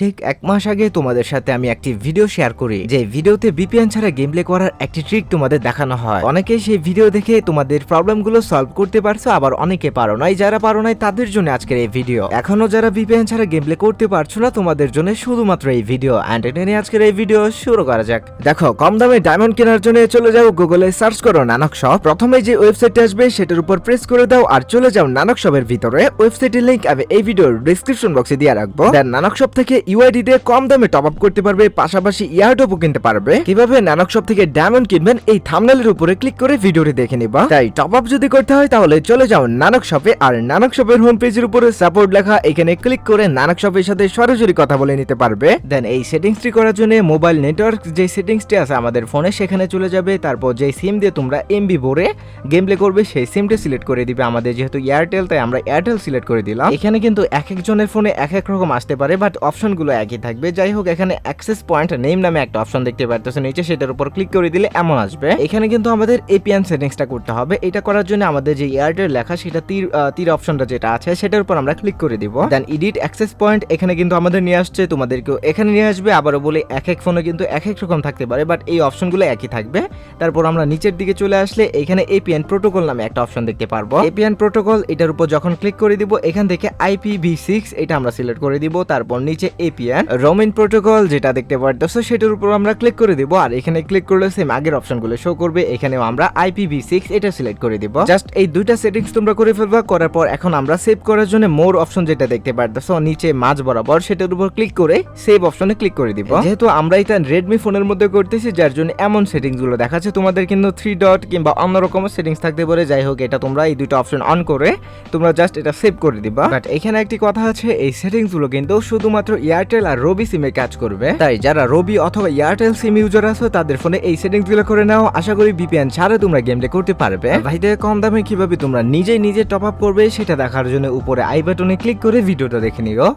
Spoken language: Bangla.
ঠিক এক মাস আগে তোমাদের সাথে আমি একটি ভিডিও শেয়ার করি, যে ভিডিওতে বিপিএন ছাড়া গেম প্লে করার একটি ট্রিক তোমাদের দেখানো হয়। অনেকে সেই ভিডিও দেখে তোমাদের প্রবলেমগুলো সলভ করতে পারছ, আবার অনেকে পারো নাই। যারা পারো নাই, তাদের জন্য আজকের এই ভিডিও এখনও যারা বিপিএন ছাড়া গেম প্লে করতে পারছ না, তোমাদের জন্য শুধুমাত্র এই ভিডিও অ্যান্ড আজকের এই ভিডিও শুরু করা যাক। দেখো, কম দামে ডায়মন্ড কেনার জন্য চলে যাও গুগলে সার্চ করো নানক শপ প্রথমে যে ওয়েবসাইটটি আসবে, সেটার উপর প্রেস করে দাও আর চলে যাও নানক শপের ভিতরে। ওয়েবসাইটের লিংক আমি এই ভিডিওর ডিসক্রিপশন বক্সে দিয়ে রাখব। দেন নানক শপ থেকে ইউআইডি দিয়ে কম দামে টপ আপ করতে পারবে, পাশাপাশি ইয়ারটপও কিনতে পারবে। কীভাবে নানক শপ থেকে ডায়মন্ড কিনবেন, এই থামনেলের উপরে ক্লিক করে ভিডিওটি দেখে নিবা। তাই টপ আপ যদি করতে হয়, তাহলে চলে যাও নানক শপে আর নানক শপের হোম পেজের উপরে সাপোর্ট লেখা, এখানে ক্লিক করে নানক শপের সাথে সরাসরি কথা বলে নিতে পারবে। দেন এই সেটিংসটি করার জন্য মোবাইল নেটওয়ার্ক যে সেটিংসটি আছে আমাদের ফোনে সেখানে চলে যাবে। তারপর যে সিম দিয়ে তোমরা এমবি ভরে গেম প্লে করবে, সেই সিমটা সিলেক্ট করে দিবে আমাদের, যেহেতু এয়ারটেল তাই আমরা এয়ারটেল সিলেক্ট করে দিলাম। এখানে কিন্তু এক একজনের ফোনে এক এক রকম আসতে পারে বাট অপশনগুলো একই থাকবে। যাই হোক, এখানে অ্যাক্সেস পয়েন্ট নেম নামে একটা অপশন দেখতে পারতেছো নিচে সেটার উপর ক্লিক করে দিলে এমন আসবে। এখানে কিন্তু আমাদের এপিএন সেটিংসটা করতে হবে। এটা করার জন্য আমাদের যে এয়ারটেল লেখা, সেটা তীর তীর অপশনটা যেটা আছে, সেটার উপর আমরা ক্লিক করে দিব। দেন এডিট অ্যাক্সেস পয়েন্ট এখানে কিন্তু আমাদের নিয়ে আসছে তোমাদেরকেও। এখানে নিয়ে আসবে, আবারও বলে, এক এক ফোনে কিন্তু এক এক রকম থাকতে পারে বাট এই অপশনগুলো একই থাকবে। তারপর আমরা নিচের দিকে চলে আসলে, এখানে এপিএন প্রোটোকল নামে একটা অপশন দেখতে পারব। এপিএন প্রোটোকল এটার উপর যখন ক্লিক করে দিব, এখান থেকে আইপিভি সিক্স এটা আমরা সিলেক্ট করে দিব। তারপর নিচে এপিএন রোমিন প্রোটোকল যেটা দেখতে পারতেছো, সেটার উপর আমরা ক্লিক করে দিব। আর এখানে ক্লিক করলে সেম আগের অপশনগুলো শো করবে। এখানেও আমরা আইপিভি সিক্স এটা সিলেক্ট করে দিব। জাস্ট এই দুইটা সেটিংস তোমরা করে ফেলবা। করার পর এখন আমরা সেভ করার জন্য মোর অপশন যেটা দেখতে পারতেছো, নিচে মাঝ বরাবর, সেটার উপর ক্লিক করে সেভ অপশনে ক্লিক করে দিব। যেহেতু আমরা এটা রেডমি ফোনের মধ্যে করতেছি, যার জন্য এমন সেটিংসগুলো দেখাচ্ছে। তোমাদের কিন্তু থ্রি ডট কিংবা অন্যরকম সেটিংস থাকতে পারে। যাই হোক, এটা তোমরা এই দুটো অপশন অন করে তোমরা জাস্ট এটা সেভ করে দিবা। বাট এখানে একটি কথা আছে, এই সেটিংসগুলো কিন্তু শুধুমাত্র এয়ারটেল আর রবি সিমে কাজ করবে। তাই যারা রবি অথবা এয়ারটেল সিম ইউজার আছো, তাদের ফোনে এই সেটিংসগুলো করে নাও। আশা করি বিপিএন ছাড়া তোমরা গেমটা করতে পারবে। ভাইদের কম দামে কীভাবে তোমরা নিজেই নিজে টপ আপ করবে, সেটা দেখার জন্য উপরে আই বাটনে ক্লিক করে ভিডিওটা দেখে নিও।